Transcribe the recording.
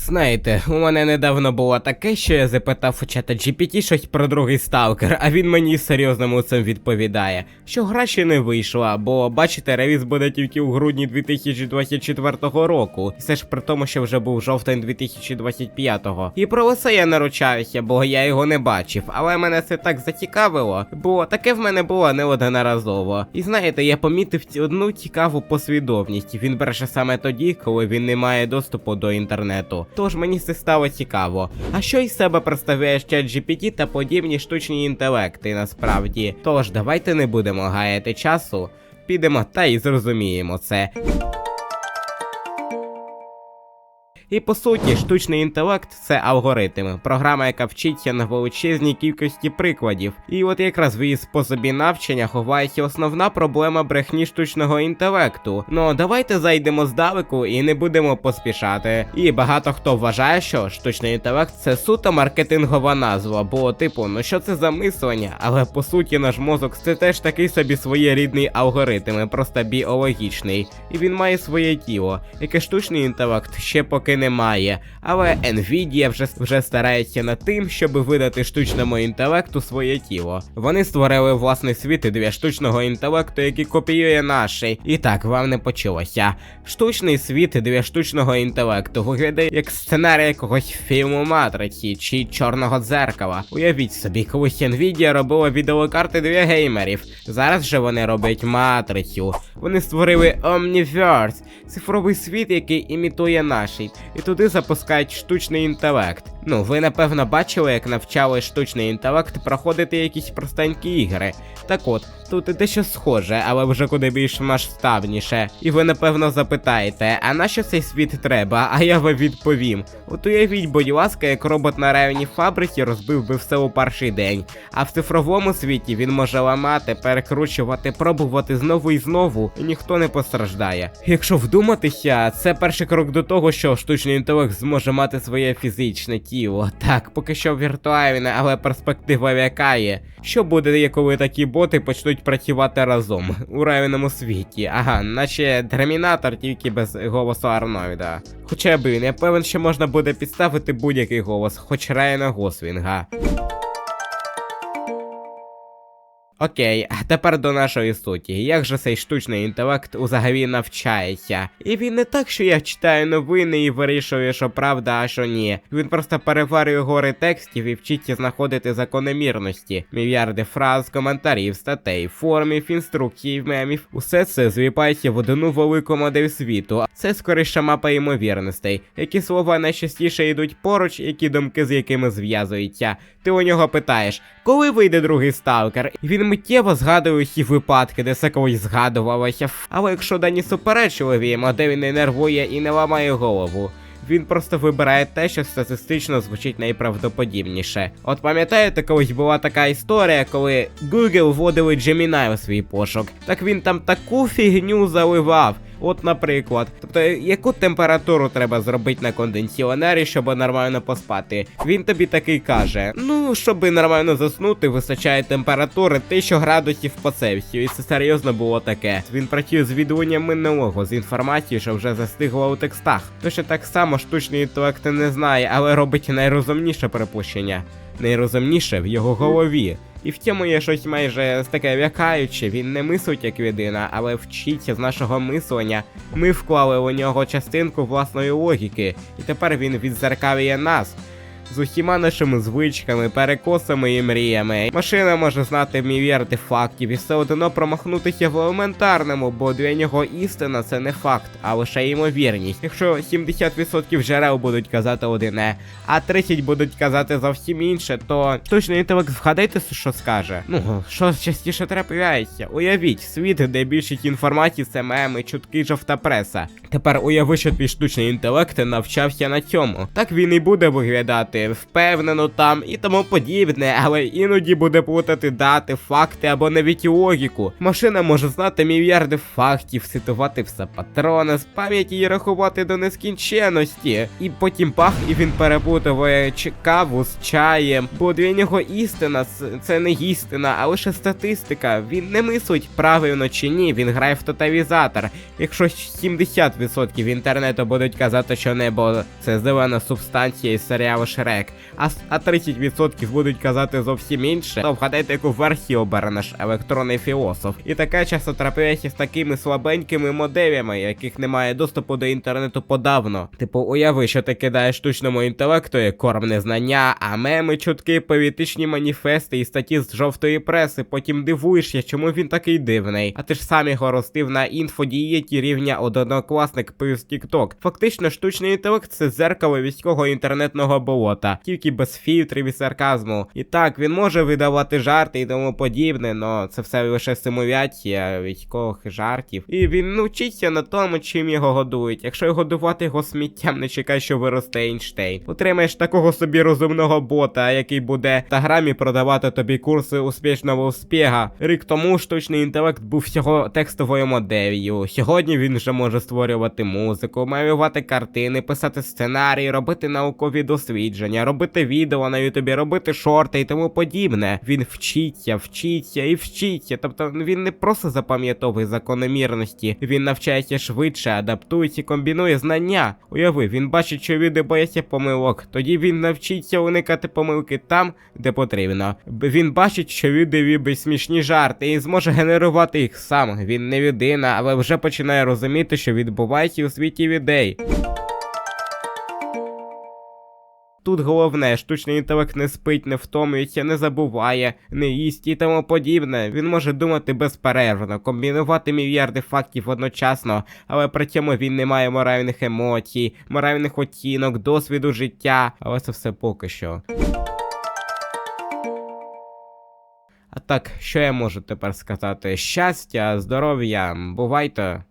знаєте, у мене недавно було таке, що я запитав у чата GPT щось про другий сталкер, а він мені серйозному цим відповідає, що гра ще не вийшла, бо бачите, реліз буде тільки у грудні 2024 року. Все ж при тому, що вже був жовтень 2025-го. І про це я наручаюся, бо я його не бачив, але мене це так зацікавило, бо таке в мене було неодноразово. І знаєте, я помітив одну цікаву послідовність. Він бреше саме тоді, коли він не має доступу до інтернету. Тож мені це стало цікаво. А що із себе представляє чат GPT та подібні штучні інтелекти насправді? Тож давайте не будемо гаяти часу. Підемо та й зрозуміємо це. І по суті, штучний інтелект це алгоритми, програма, яка вчиться на величезній кількості прикладів. І от якраз в її способі навчання ховається основна проблема брехні штучного інтелекту. Ну давайте зайдемо здалеку і не будемо поспішати. І багато хто вважає, що штучний інтелект це суто маркетингова назва, бо типу, ну що це за мислення? Але по суті наш мозок це теж такий собі своєрідний алгоритм, просто біологічний. І він має своє тіло, яке штучний інтелект ще поки немає. Але Nvidia вже, вже старається над тим, щоб видати штучному інтелекту своє тіло. Вони створили власний світ для штучного інтелекту, який копіює наший. І так, вам не почулося. Штучний світ для штучного інтелекту виглядає як сценарій якогось фільму Матриці чи Чорного дзеркала. Уявіть собі, колись Nvidia робила відеокарти для геймерів. Зараз же вони роблять матрицю. Вони створили Omniverse, цифровий світ, який імітує наший, і туди запускають штучний інтелект. Ну, ви напевно бачили, як навчали штучний інтелект проходити якісь простенькі ігри. Так от, тут і дещо схоже, але вже куди більш масштабніше. І ви напевно запитаєте, а на що цей світ треба? А я вам відповім. От уявіть, будь ласка, як робот на районі фабриці розбив би все у перший день. А в цифровому світі він може ламати, перекручувати, пробувати знову і знову, і ніхто не постраждає. Якщо вдуматися, це перший крок до того, що штучний інтелект зможе мати своє фізичне тіло. Так, поки що віртуальне, але перспектива лякає. Що буде, коли такі боти почнуть працювати разом у реальному світі? Ага, наче термінатор тільки без голосу Арнольда. Хоча блін, я певен, що можна буде підставити будь-який голос, хоч Райана Гослінга. Окей, тепер до нашої суті. Як же цей штучний інтелект взагалі навчається? І він не так, що я читаю новини і вирішую, що правда, а що ні. Він просто переварює гори текстів і вчиться знаходити закономірності, мільярди фраз, коментарів, статей, формів, інструкцій, мемів. Усе це зліпається в одну велику модель світу. Це скоріше мапа ймовірностей, які слова найчастіше йдуть поруч, які думки з якими зв'язуються. Ти у нього питаєш, коли вийде другий сталкер? Він миттєво згадує усі випадки, де це колись згадувалося. Але якщо дані суперечливі, модель не нервує і не ламає голову. Він просто вибирає те, що статистично звучить найправдоподібніше. От пам'ятаєте, колись була така історія, коли Google вводили Gemini у свій пошук. Так він там таку фігню заливав. От, наприклад, тобто, яку температуру треба зробити на конденсіонері, щоб нормально поспати? Він тобі такий каже: ну, щоб нормально заснути, вистачає температури 1000 градусів по Цельсію. І це серйозно було таке. Він працює з відлунням минулого, з інформацією, що вже застигла у текстах. Точно так само штучний інтелект не знає, але робить найрозумніше припущення. Найрозумніше в його голові. І в цьому є щось майже таке лякаюче, він не мислить як людина, але вчиться з нашого мислення. Ми вклали у нього частинку власної логіки, і тепер він відзеркалює нас. З усіма нашими звичками, перекосами і мріями. Машина може знати мільярди фактів і все одно промахнутися в елементарному, бо для нього істина це не факт, а лише ймовірність. Якщо 70% джерел будуть казати одне, а 30 будуть казати зовсім інше, то штучний інтелект вгадайте, що скаже. Ну, що частіше трапляється. Уявіть, світ, де більшість інформації це меми, чутки, жовта преса. Тепер уяви, що твій штучний інтелект навчався на цьому. Так він і буде виглядати. Думати впевнено там і тому подібне, але іноді буде плутати дати, факти або навіть логіку. Машина може знати мільярди фактів, цитувати все патрони з пам'яті і рахувати до нескінченності. І потім бах, і він перепутує каву з чаєм. Бо для нього істина це не істина, а лише статистика. Він не мислить правильно чи ні, він грає в тоталізатор. Якщо 70% інтернету будуть казати, що небо це зелена субстанція із серіалу Шрек, а, с- а 30% будуть казати зовсім інше, то вгадайте, яку версію обере наш електронний філософ. І таке часто трапляється з такими слабенькими моделями, яких немає доступу до інтернету подавно. Типу, уяви, що ти кидаєш штучному інтелекту як корм незнання, а меми, чутки, політичні маніфести і статті з жовтої преси, потім дивуєшся, чому він такий дивний. А ти ж сам його ростив на інфодієті рівня однокласник плюс TikTok. Фактично, штучний інтелект це зеркало військового інтернетного болота, тільки без фільтрів і сарказму. І так, він може видавати жарти і тому подібне, но це все лише симуляція військових жартів. І він ну, вчиться на тому, чим його годують. Якщо годувати його сміттям, не чекай, що виросте Ейнштейн. Отримаєш такого собі розумного бота, який буде в Таграмі продавати тобі курси успішного успіха. Рік тому штучний інтелект був всього текстовою моделлю. Сьогодні він вже може створювати музику, малювати картини, писати сценарії, робити наукові дослідження, робити відео на Ютубі, робити шорти і тому подібне. Він вчиться, вчиться і вчиться. Тобто він не просто запам'ятовує закономірності, він навчається швидше, адаптується комбінує знання. Уяви, він бачить, що люди бояться помилок. Тоді він навчиться уникати помилки там, де потрібно. Він бачить, що люди люблять смішні жарти і зможе генерувати їх сам. Він не людина, але вже починає розуміти, що відбувається у світі людей. Тут головне, штучний інтелект не спить, не втомлюється, не забуває, не їсть і тому подібне. Він може думати безперервно, комбінувати мільярди фактів одночасно, але при цьому він не має моральних емоцій, моральних оцінок, досвіду життя. Але це все поки що. А так, що я можу тепер сказати? Щастя, здоров'я, бувайте.